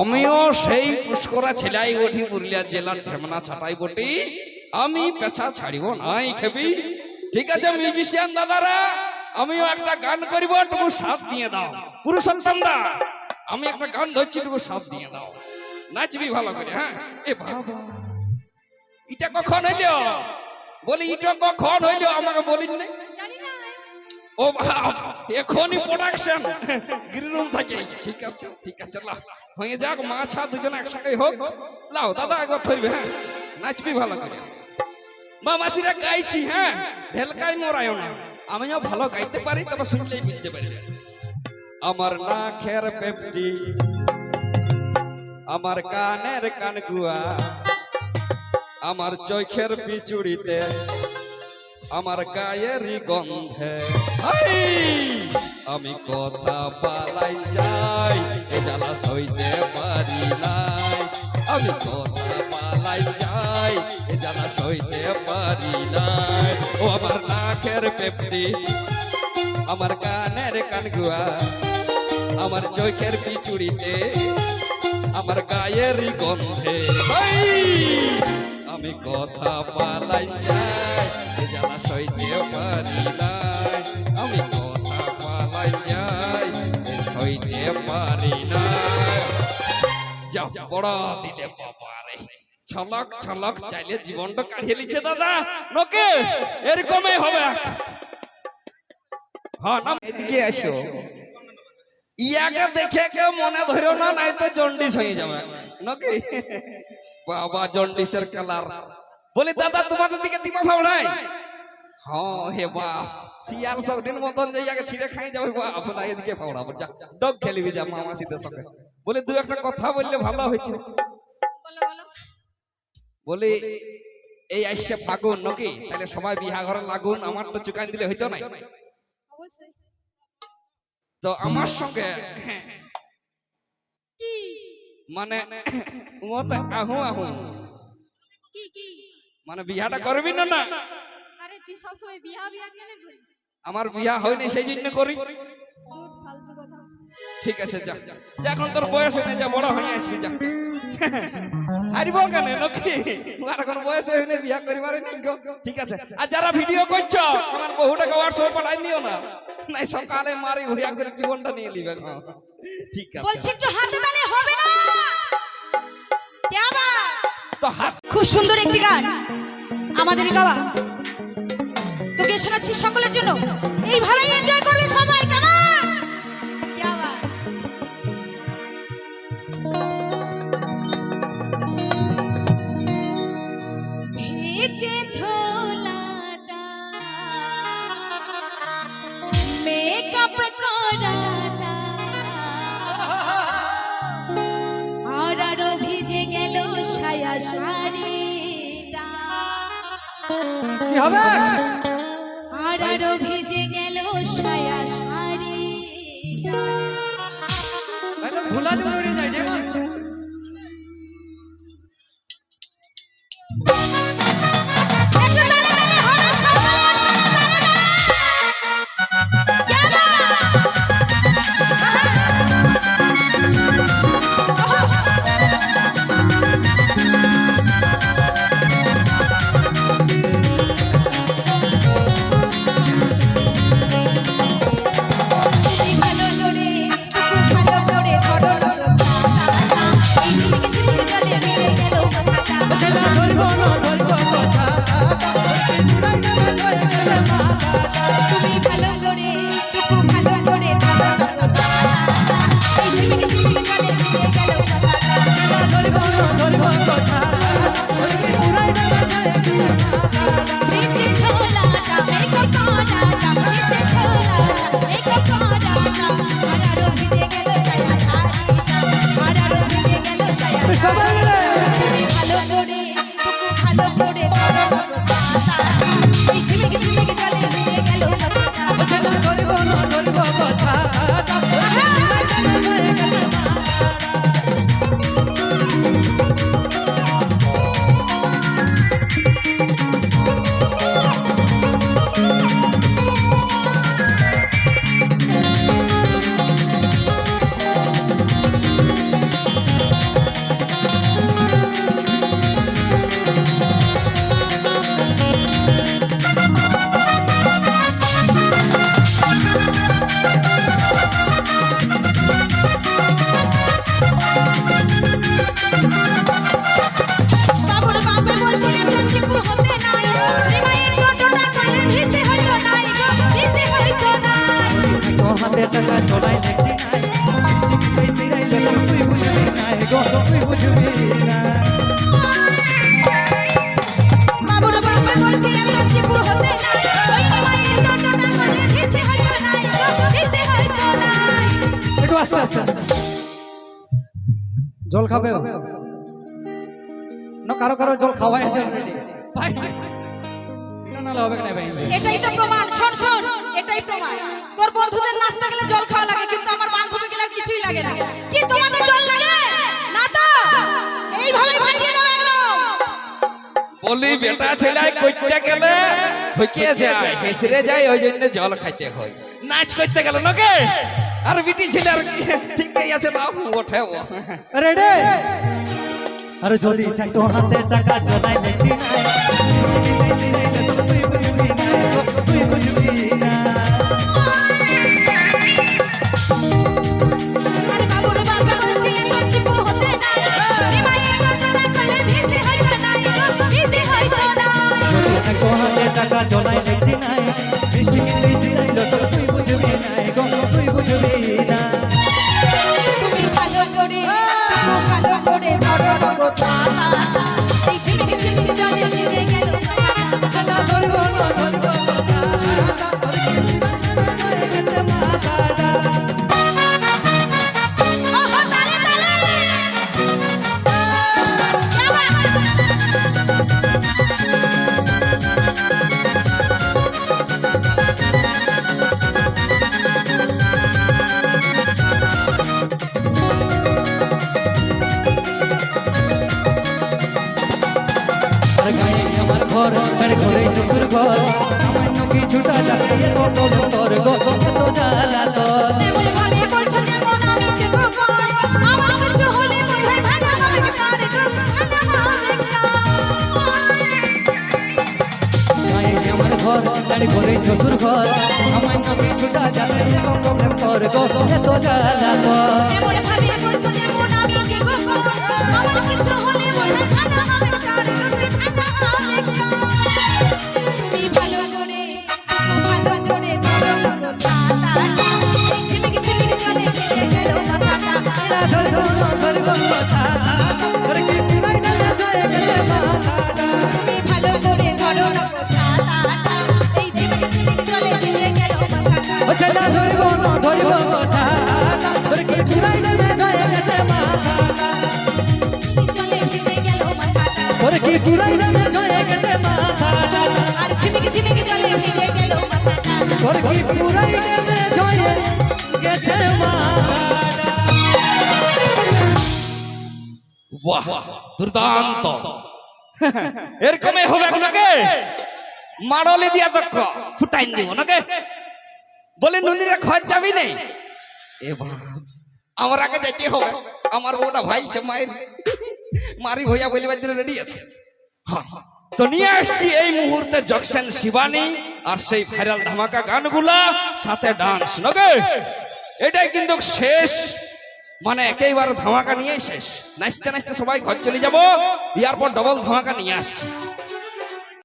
আমিও সেই পুষ্করা ছেলাই বটি পুরুলিয়া জেলার ঠেমনা ছাটাই বটি। আমি পেছা ছাড়িব নাই খেবি ঠিক আছে মিউজিশিয়ান দাদারা, আমিও একটা গান করিব, টুকু সাথ দিয়ে দাও। পুরুষোত্তম দা আমি একটা গান ধরছি, টুকু সাথ দিয়ে দাও। নাচবি ভালো করে হ্যাঁ? এ বাবা। এটা কখন হইল? বলি এটা কখন হইল? আমাকে বলিন নাই ও বাপ, এখনই প্রোডাকশন গ্রিন রুম থাকে। ঠিক আছে ঠিক আছে হয়ে যাক মাছা দুজন একসঙ্গে হোক। লাও, দাদা একবার ধরবে হ্যাঁ? নাচবি ভালো করে। মা মাসিরা গাইছি হ্যাঁ? ঢেলকাই মরায়ও না। আমিও ভালো গাইতে পারি, তবে শুনলেই বুঝতে পারবে। আমার নাখের পেপটি, আমার কানের কানগুয়া, আমার চোখের পিচুড়িতে আমার গায়েরই গন্ধে। আমি কথা পালাই যাই, এ জ্বালা সইতে পারি নাই। আমি কথা পালাই যাই, এ জ্বালা সইতে পারি নাই। ও আমার নাকের পেপটি, আমার কানের কানগুয়া, আমার চোখের পিচুড়িতে, আমার গায়েরই গন্ধে। আমি কথা পালাই এ জ্বালা পারি নাই আমি কথা পালাই যাই সইতে পারি নাই যাও বড় দিলে বাবারে ছলক ছলক চাইলে জীবনটা কাঢ়িয়ে নিচ্ছে দাদা। নোকে এরকমই হবে হ্যাঁ এদিকে আসো ইয়াকে দেখে কেউ মনে ধরো না নাই তো জন্ডিস হয়ে যাবে। নাকি বাবা জন্ডিসের কালার। বলি দাদা তোমাদের দিকে দিবা ফাউড়াই হ্যাঁ হে সব দিন এদিকে যা খেলিবি যা শীতের সঙ্গে একটা কথা বললে ভালো এই আইসে ফাগুন নাকি তাহলে সবাই বিহা ঘরে লাগুন আমার তো চুকান দিলে হইতো নাই তো আমার সঙ্গে মানে আহু আহু মানে বিয়াটা করবি না না তুই সবসময় বিয়া বিয়া কেন করিস? আমার বিয়া হয়নি সেই জন্য করি। ঠিক আছে যা। যা এখন তোর বয়স হয়নি যা বড় হয়ে আসবি যা। হারিব কেন নাকি? আর এখন বয়স হয়নি বিয়া করিবার নাই গো। ঠিক আছে। আর যারা ভিডিও করছ আমার বহুটাকে হোয়াটসঅ্যাপ পাঠাই নিও না। নাই সকালে মারি ভুয়া করে জীবনটা নিয়ে নিবে। ঠিক বলছি একটু হাতে তালে হবে না? কে আবার তো হাত খুব সুন্দর একটি গান। আমাদের গাওয়া। শোনাচ্ছি সকলের জন্য। এইভাবেই এনজয় করবে সবাই কেমন ভেজে ঝোলাটা মেকআপ ভিজে গেল সায়া কি হবে? ভিজে গেল সায়া শাড়ি। ধুলা আস্তে আস্তে জল খাবে না কারও কারও জল খাওয়াই আছে অলরেডি ভাই হবে এটাই তো প্রমাণ। শোন শোন এটাই প্রমাণ। তোর বন্ধুদের নাচতে গেলে জল খাওয়া লাগে কিন্তু আমার বান্ধবী গেলে কিছুই লাগে না। কি তোমাদের জল লাগে? না তো? এইভাবেই ভাঙিয়ে দাও একদম। বলি বেটা ছেলে করতে গেলে ঠকে যায় হেসরে যায় ওই জন্য জল খাইতে হয়। নাচ করতে গেল নাকি? আর বিটি ছেলে আর কি? ঠিকই আছে না ওঠে ও রেডি আরে যদি থাকতো হাতে টাকা জনাই দেখি নাই। তুই বুঝবি না তুই বুঝবি না। এত তোর গো এত জ্বালা তোর। আমার আমার ঘর শ্বশুর ঘর সামান্য কিছুটা যাকে এত প্রবলেম তোর গো এত জ্বালা তোর পুরাই নামে জয়ে গেছে মাথাটা আর ঝিমিক ঝিমিক জলে ভিজে গেল মাথাটা। তোর কি পুরাই নামে জয়ে গেছে মাথাটা বাহ দুর্দান্ত এরকমই হবে নাকি মাড়লে দিয়া দক্ষ ফুটাইন দিব নাকি বলে নুনিরা ঘর যাবি নেই এ আমার আগে যেতে হবে আমার বউটা ভাইছে মায়ের মারি ভইয়া বলিবার জন্য রেডি আছে তো নিয়ে আসছি এই মুহূর্তে জকসেন শিবানী আর সেই ভাইরাল ধামাকা গানগুলা সাথে ডান্স নাকি এটাই কিন্তু শেষ মানে একেবারে ধামাকা নিয়ে শেষ। নাচতে নাচতে সবাই ঘর চলে যাব ইয়ারপর ডবল ধামাকা নিয়ে আসছি।